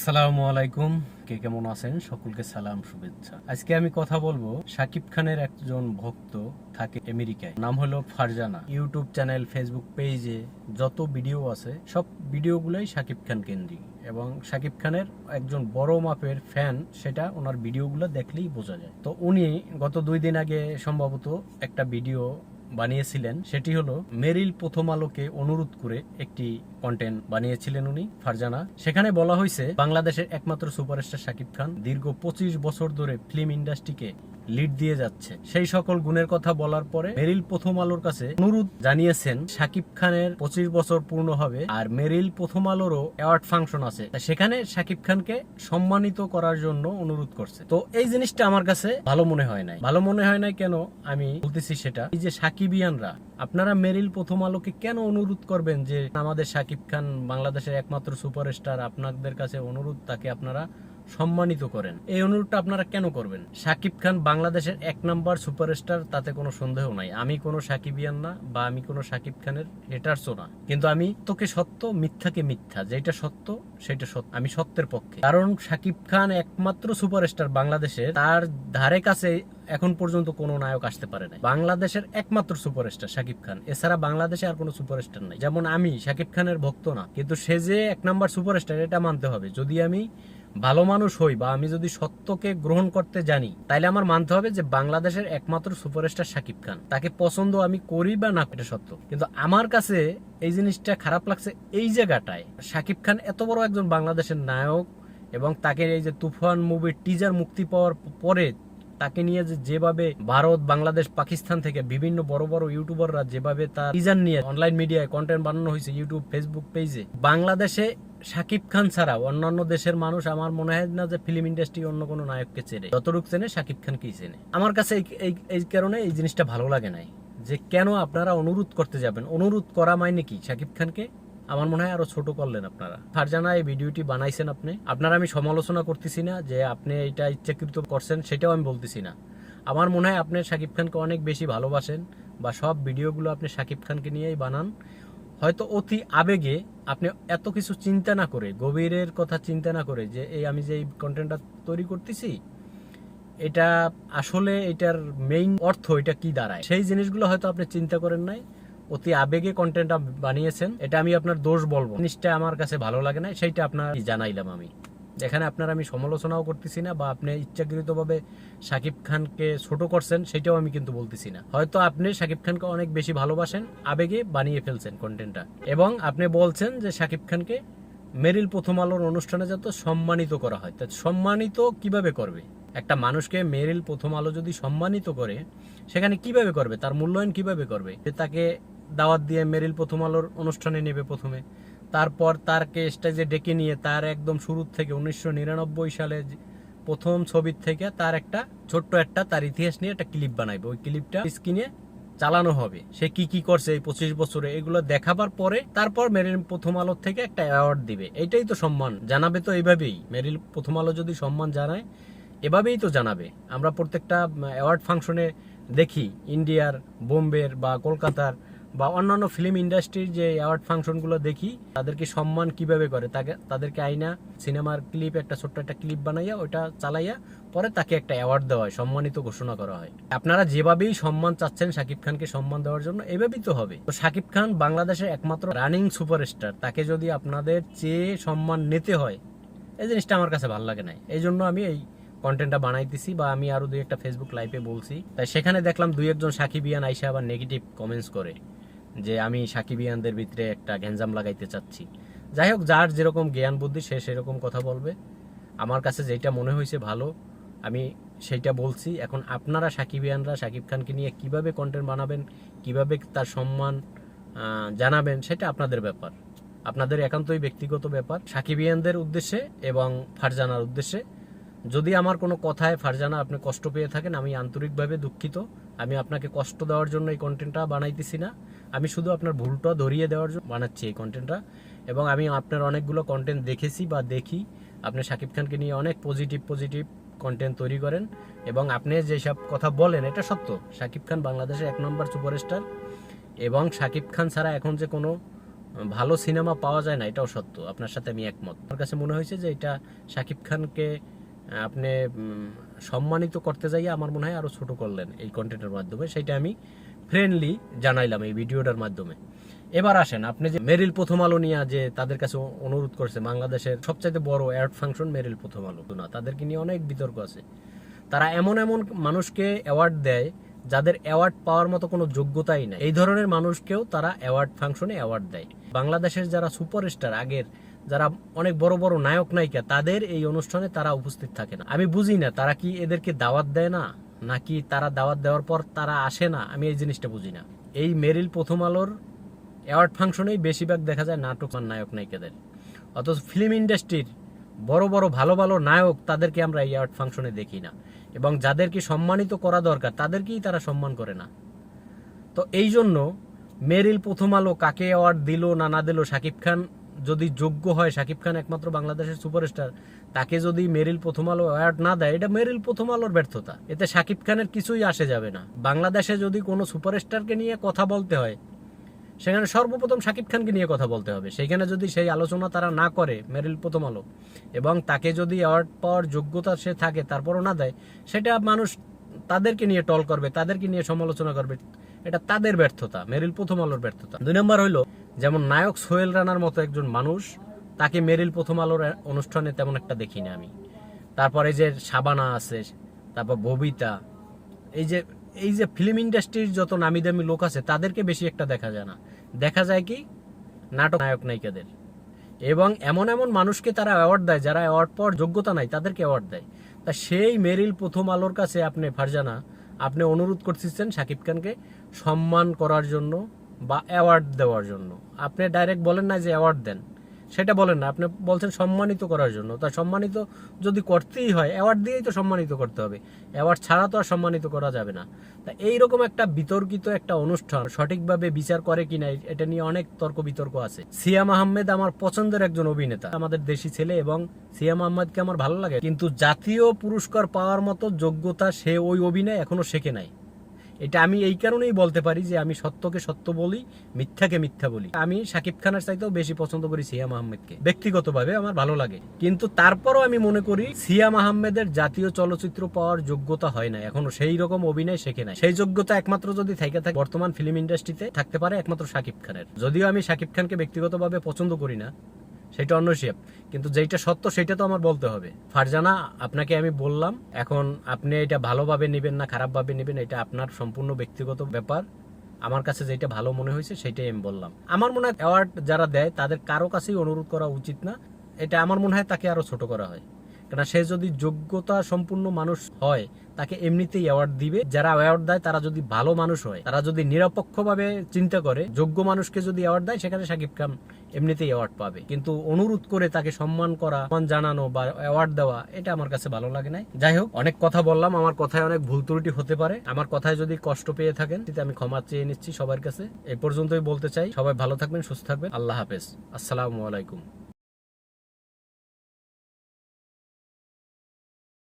আসসালামু আলাইকুম। কে কেমন আছেন? সকলকে সালাম, শুভেচ্ছা। আজকে আমি কথা বলব শাকিব খানের একজন ভক্ত থাকে আমেরিকায়। নাম হলো ফারজানা। ইউটিউব চ্যানেল, ফেসবুক পেজে যত ভিডিও আছে, সব ভিডিওগুলোই শাকিব খান কেন্দ্রিক। এবং শাকিব খানের একজন বড় মাপের ফ্যান সেটা ওনার ভিডিওগুলো দেখলেই বোঝা যায়। তো উনি গত দুই দিন আগে সম্ভবত একটা ভিডিও বানিয়েছিলেন, সেটি হলো মেরিল প্রথম আলোকে অনুরোধ করে একটি কন্টেন্ট বানিয়েছিলেন উনি, ফারজানা। সেখানে বলা হয়েছে, বাংলাদেশের একমাত্র সুপারস্টার শাকিব খান দীর্ঘ পঁচিশ বছর ধরে ফিল্ম ইন্ডাস্ট্রিকে লিড দিয়ে যাচ্ছে। সেই সকল গুণের কথা বলার পরে মেরিল প্রথম আলোর কাছে অনুরোধ জানিয়েছেন, শাকিব খানের পঁচিশ বছর পূর্ণ হবে আর মেরিল প্রথম আলোরও অ্যাওয়ার্ড ফাংশন আছে। সেখানে শাকিব খানকে সম্মানিত করার জন্য অনুরোধ করছে। তো এই জিনিসটা আমার কাছে ভালো মনে হয় নাই। ভালো মনে হয় নাই কেন আমি বলতেছি সেটা, এই যে সাকিবিয়ানরা আপনারা মেরিল প্রথম আলোকে কেন অনুরোধ করবেন যে আমাদের শাকিব খান বাংলাদেশের একমাত্র সুপারস্টার আপনাদের কাছে অনুরোধ, তাকে আপনারা সম্মানিত করেন। এই অনুরোধটা আপনারা কেন করবেন? শাকিব খান বাংলাদেশের এক নাম্বার সুপারস্টার, তাতে কোনো সন্দেহ নাই। আমি কোনো সাকিবিয়ান না বা আমি কোনো সাকিব খানের হেটারসও না। কিন্তু আমি তোকে সত্য, মিথ্যাকে মিথ্যা। যেটা সত্য সেটা সত্য। আমি সত্যের পক্ষে। কারণ শাকিব খান একমাত্র সুপারস্টার বাংলাদেশে তার ধারে কাছে এখন পর্যন্ত কোনো নায়ক আসতে পারে না বাংলাদেশের একমাত্র সুপারস্টার শাকিব খান। এছাড়া বাংলাদেশে আর কোনো সুপারস্টার নাই। যেমন আমি, শাকিব খানের ভক্ত না। কিন্তু সে যে এক নাম্বার সুপারস্টার, এটা মানতে হবে। যদি আমি ভালো মানুষ হই বা আমি যদি সত্যকে গ্রহণ করতে জানি, তাইলে আমার মানতে হবে যে বাংলাদেশের একমাত্র সুপারস্টার শাকিব খান। তাকে পছন্দ আমি করি বা না এটা সত্য। কিন্তু আমার কাছে এই জিনিসটা খারাপ লাগছে এই জায়গাটায়। শাকিব খান এত বড় একজন বাংলাদেশের নায়ক এবং তাকে এই যে তুফান মুভির টিজার মুক্তি পাওয়ার পরে তাকে নিয়ে যে যেভাবে ভারত, বাংলাদেশ, পাকিস্তান থেকে বিভিন্ন বড় বড় ইউটিউবাররা যেভাবে তার টিজার নিয়ে অনলাইন মিডিয়ায় কন্টেন্ট বানানো হয়েছে ইউটিউব ফেসবুক পেজে বাংলাদেশে শাকিব খান ছাড়া অন্যান্য দেশের মানুষ আমার মনে হয় না যে ফিল্ম ইন্ডাস্ট্রি অন্য কোনো নায়ককে চেনে। যতটুক চেনে, শাকিব খানকেই চেনে। আমার কাছে এই- এই কারণে এই জিনিসটা ভালো লাগে নাই যে কেন আপনারা অনুরোধ করতে যাবেন? অনুরোধ করা মাইনে কি? শাকিব খানকে আমার মনে হয় আরও ছোট করলেন আপনারা। ফারজানা, এই ভিডিওটি বানাইছেন আপনি? আপনারা আমি সমালোচনা করতেছি না যে আপনি এটা ইচ্ছাকৃত করছেন, সেটাও আমি বলতেছি না। আমার মনে হয় আপনি শাকিব খানকে অনেক বেশি ভালোবাসেন বা সব ভিডিওগুলো আপনি শাকিব খানকে নিয়েই বানান। হয়তো অতি আবেগে আপনি এত কিছু চিন্তা না করে, গভীরের কথা চিন্তা না করে যে, এই আমি যে এই কন্টেন্টটা তৈরি করতেছি, এটা আসলে এটার মেইন অর্থ, এটা কি দাঁড়ায়? সেই জিনিসগুলো হয়তো আপনি চিন্তা করেন নাই। অতি আবেগে কন্টেন্টটা বানিয়েছেন, এটা আমি আপনার দোষ বলব। জিনিসটা আমার কাছে ভালো লাগে না, সেইটা আপনার জানাইলাম আমি। এখানে আপনার আমি সমালোচনাও করতেছি না বা আপনি ইচ্ছাকৃতভাবে শাকিব খানকে ছোট করছেন, সেটাও আমি কিন্তু বলতেছি না। হয়তো আপনি শাকিব খানকে অনেক বেশি ভালোবাসেন, আবেগে বানিয়ে ফেলছেন কন্টেন্টটা এবং আপনি বলছেন যে শাকিব খানকে মেরিল প্রথম আলোর অনুষ্ঠানে যাতে সম্মানিত করা হয়, তা সম্মানিত কীভাবে করবে? একটা মানুষকে মেরিল প্রথম আলো যদি সম্মানিত করে, সেখানে কীভাবে করবে? তার মূল্যায়ন কীভাবে করবে? তাকে দাওয়াত দিয়ে মেরিল প্রথম আলোর অনুষ্ঠানে নেবে প্রথমে। তারপর তারকে স্টেজে ডেকে নিয়ে তার একদম শুরু থেকে উনিশশো নিরানব্বই সালে প্রথম ছবির থেকে তার একটা ছোট্ট একটা তার ইতিহাস নিয়ে একটা ক্লিপ বানাইবে। ওই ক্লিপটা স্ক্রিনে চালানো হবে। সে কি কি করছে এই পঁচিশ বছরে এগুলো দেখাবার পরে তারপর মেরিল প্রথম আলোর থেকে একটা অ্যাওয়ার্ড দিবে। এটাই তো সম্মান। জানাবে তো এইভাবেই মেরিল প্রথম আলো যদি সম্মান জানায়, এভাবেই তো জানাবে। আমরা প্রত্যেকটা অ্যাওয়ার্ড ফাংশনে দেখি। ইন্ডিয়ার, বোম্বের বা কলকাতার বা অন্যান্য ফিল্ম ইন্ডাস্ট্রির যে অ্যাওয়ার্ড ফাংশনগুলো দেখি, তাদেরকে সম্মান কীভাবে করে? তাকে তাদেরকে আইনা সিনেমার ক্লিপ একটা ছোট্ট একটা ক্লিপ বানাইয়া ওটা চালাইয়া পরে তাকে একটা অ্যাওয়ার্ড দেওয়া হয়, সম্মানিত ঘোষণা করা হয়। আপনারা যেভাবেই সম্মান চাচ্ছেন শাকিব খানকে সম্মান দেওয়ার জন্য, এভাবেই তো হবে। তো শাকিব খান বাংলাদেশের একমাত্র রানিং সুপারস্টার তাকে যদি আপনাদের চেয়ে সম্মান নিতে হয়, এই জিনিসটা আমার কাছে ভালো লাগে না এই জন্য আমি এই কন্টেন্টটা বানাইতেছি বা আমি আরও দুই একটা ফেসবুক লাইভে বলছি। তাই সেখানে দেখলাম দুই একজন সাকিবিয়ান আইসা আবার নেগেটিভ কমেন্টস করে। যে আমি সাকিবিয়ানদের ভিতরে একটা গ্যাঞ্জাম লাগাইতে চাচ্ছি। যাই হোক যার যেরকম জ্ঞান বুদ্ধি, সে সেরকম কথা বলবে। আমার কাছে যেটা মনে হয়েছে ভালো, আমি সেইটা বলছি। এখন আপনারা সাকিবিয়ানরা, সাকিব খানকে নিয়ে কীভাবে কন্টেন্ট বানাবেন, কীভাবে তার সম্মান জানাবেন, সেটা আপনাদের ব্যাপার। আপনাদের একান্তই ব্যক্তিগত ব্যাপার। সাকিবিয়ানদের উদ্দেশ্যে এবং ফারজানার উদ্দেশ্যে। যদি আমার কোনো কথায় ফারজানা আপনি কষ্ট পেয়ে থাকেন, আমি আন্তরিকভাবে দুঃখিত। আমি আপনাকে কষ্ট দেওয়ার জন্য এই কন্টেন্টটা বানাইতেছি না। আমি শুধু আপনার ভুলটা ধরিয়ে দেওয়ার জন্য বানাচ্ছি এই কন্টেন্টটা এবং আমি আপনার অনেকগুলো কন্টেন্ট দেখেছি বা দেখি। আপনি শাকিব খানকে নিয়ে অনেক পজিটিভ পজিটিভ কন্টেন্ট তৈরি করেন। এবং আপনি যেসব কথা বলেন, এটা সত্য। শাকিব খান বাংলাদেশের এক নম্বর সুপারস্টার এবং শাকিব খান ছাড়া এখন যে কোনো ভালো সিনেমা পাওয়া যায় না, এটাও সত্য। আপনার সাথে আমি একমত। আমার কাছে মনে হয়েছে যে এটা শাকিব খানকে আপনি সম্মানিত করতে যাইয়ে আমার মনে হয় আরও ছোট করলেন এই কন্টেন্টের মাধ্যমে। সেটা আমি ফ্রেন্ডলি জানাইলাম এই ভিডিওটার মাধ্যমে। এবার আসেন, আপনি যে মেরিল প্রথম আলো নিয়ে যে তাদের কাছে অনুরোধ করছে, বাংলাদেশের সবচাইতে বড় অ্যাড ফাংশন মেরিল প্রথম আলো। না, তাদেরকে নিয়ে অনেক বিতর্ক আছে। তারা এমন এমন মানুষকে অ্যাওয়ার্ড দেয়, যাদের অ্যাওয়ার্ড পাওয়ার মতো কোনো যোগ্যতাই নাই। এই ধরনের মানুষকেও তারা অ্যাওয়ার্ড ফাংশনে অ্যাওয়ার্ড দেয়। বাংলাদেশের যারা সুপারস্টার আগের যারা অনেক বড় বড় নায়ক নায়িকা তাদের এই অনুষ্ঠানে তারা উপস্থিত থাকে না। আমি বুঝি না, তারা কি এদেরকে দাওয়াত দেয় না? নাকি তারা দাওয়াত দেওয়ার পর তারা আসে না? আমি এই জিনিসটা বুঝি না। এই মেরিল প্রথম আলোর অ্যাওয়ার্ড ফাংশনেই বেশিরভাগ দেখা যায় নাটক আর নায়ক নায়িকাদের। অথচ ফিল্ম ইন্ডাস্ট্রির বড় বড় ভালো ভালো নায়ক তাদেরকে আমরা এই অ্যাওয়ার্ড ফাংশনে দেখি না। এবং যাদেরকে সম্মানিত করা দরকার তাদেরকেই তারা সম্মান করে না। তো এই জন্য মেরিল প্রথম আলো কাকে অ্যাওয়ার্ড দিল না না দিল শাকিব খান যদি যোগ্য হয় শাকিব খান একমাত্র বাংলাদেশের সুপারস্টার, তাকে যদি মেরিল প্রথম আলো অ্যাওয়ার্ড না দেয়, এটা মেরিল প্রথম আলোর ব্যর্থতা। এতে শাকিব খানের কিছুই আসে যাবে না। বাংলাদেশে যদি কোনো সুপারস্টারকে নিয়ে কথা বলতে হয়, সেখানে সর্বপ্রথম শাকিব খানকে নিয়ে কথা বলতে হবে। সেখানে যদি সেই আলোচনা তারা না করে মেরিল প্রথম আলো, এবং তাকে যদি অ্যাওয়ার্ড পাওয়ার যোগ্যতা সে থাকে, তারপরও না দেয়, সেটা মানুষ তাদেরকে নিয়ে টল করবে, তাদেরকে নিয়ে সমালোচনা করবে। এটা তাদের ব্যর্থতা, মেরিল প্রথম আলোর ব্যর্থতা। দুই নম্বর হইল, যেমন নায়ক সোহেল রানার মতো একজন মানুষ, তাকে মেরিল প্রথম আলোর অনুষ্ঠানে তেমন একটা দেখি না আমি। তারপরে যে সাবানা আছে, তারপর ববিতা, এই যে এই যে ফিল্ম ইন্ডাস্ট্রির যত নামি দামি লোক আছে, তাদেরকে বেশি একটা দেখা যায় না। দেখা যায় কি? নাটক নায়ক নায়িকাদের। এবং এমন এমন মানুষকে তারা অ্যাওয়ার্ড দেয়, যারা অ্যাওয়ার্ড পাওয়ার যোগ্যতা নাই, তাদেরকে অ্যাওয়ার্ড দেয়। তা সেই মেরিল প্রথম আলোর কাছে আপনি ফারজানা, আপনি অনুরোধ করতেছেন শাকিব খানকে সম্মান করার জন্য বা অ্যাওয়ার্ড দেওয়ার জন্য। আপনি ডাইরেক্ট বলেন না যে অ্যাওয়ার্ড দেন। সেটা বলেন না। আপনি বলছেন সম্মানিত করার জন্য। তা সম্মানিত যদি করতেই হয় অ্যাওয়ার্ড দিয়েই তো সম্মানিত করতে হবে। অ্যাওয়ার্ড ছাড়া তো আর সম্মানিত করা যাবে না। তা এইরকম একটা বিতর্কিত একটা অনুষ্ঠান সঠিকভাবে বিচার করে কিনা এটা নিয়ে অনেক তর্ক বিতর্ক আছে। সিয়াম আহমেদ আমার পছন্দের একজন অভিনেতা। আমাদের দেশি ছেলে এবং সিয়াম আহমেদকে আমার ভালো লাগে। কিন্তু জাতীয় পুরস্কার পাওয়ার মতো যোগ্যতা সে ওই অভিনয় এখনও শেখে নাই। এটা আমি এই কারণেই বলতে পারি যে আমি সত্যকে সত্য বলি, মিথ্যাকে মিথ্যা বলি। আমি শাকিব খানের চাইতেও বেশি পছন্দ করি সিয়াম আহমেদকে ব্যক্তিগতভাবে আমার ভালো লাগে। কিন্তু তারপরও আমি মনে করি সিয়াম আহমেদের জাতীয় চলচ্চিত্র পাওয়ার যোগ্যতা হয় না এখনও সেই রকম অভিনয় শেখে নাই। সেই যোগ্যতা একমাত্র যদি থেকে থাকে, বর্তমান ফিল্ম ইন্ডাস্ট্রিতে থাকতে পারে একমাত্র শাকিব খানের। যদিও আমি শাকিব খানকে ব্যক্তিগতভাবে পছন্দ করি না সেটা অন্য শেপ কিন্তু যেটা সত্য সেটা তো আমার বলতে হবে। ফারজানা, আপনাকে আমি বললাম, এখন আপনি এটা ভালোভাবে নেবেন না, খারাপভাবে নেবেন, এটা আপনার সম্পূর্ণ ব্যক্তিগত ব্যাপার। আমার কাছে যেটা ভালো মনে হয়েছে সেটাই আমি বললাম। আমার মনে হয় অ্যাওয়ার্ড যারা দেয়, তাদের কারও কাছেই অনুরোধ করা উচিত না। এটা আমার মনে হয় তাকে আরও ছোট করা হয়। কেন সে যদি যোগ্যতা সম্পূর্ণ মানুষ হয়, তাকে এমনিতেই অ্যাওয়ার্ড দিবে। যারা অ্যাওয়ার্ড দেয়, তারা যদি ভালো মানুষ হয়, তারা যদি নিরপেক্ষভাবে চিন্তা করে, যোগ্য মানুষকে যদি অ্যাওয়ার্ড দেয়, সেখানে সাকিব খান এমনিতেই অ্যাওয়ার্ড পাবে। কিন্তু অনুরোধ করে তাকে সম্মান করা, সম্মান জানানো বা অ্যাওয়ার্ড দেওয়া, এটা আমার কাছে ভালো লাগে নাই। যাই হোক, অনেক কথা বললাম। আমার কথায় অনেক ভুল ত্রুটি হতে পারে। আমার কথায় যদি কষ্ট পেয়ে থাকেন তাতে আমি ক্ষমা চেয়ে নিচ্ছি সবার কাছে। এই পর্যন্তই বলতে চাই। সবাই ভালো থাকবেন, সুস্থ থাকবেন। আল্লাহ হাফেজ। আসসালামু আলাইকুম।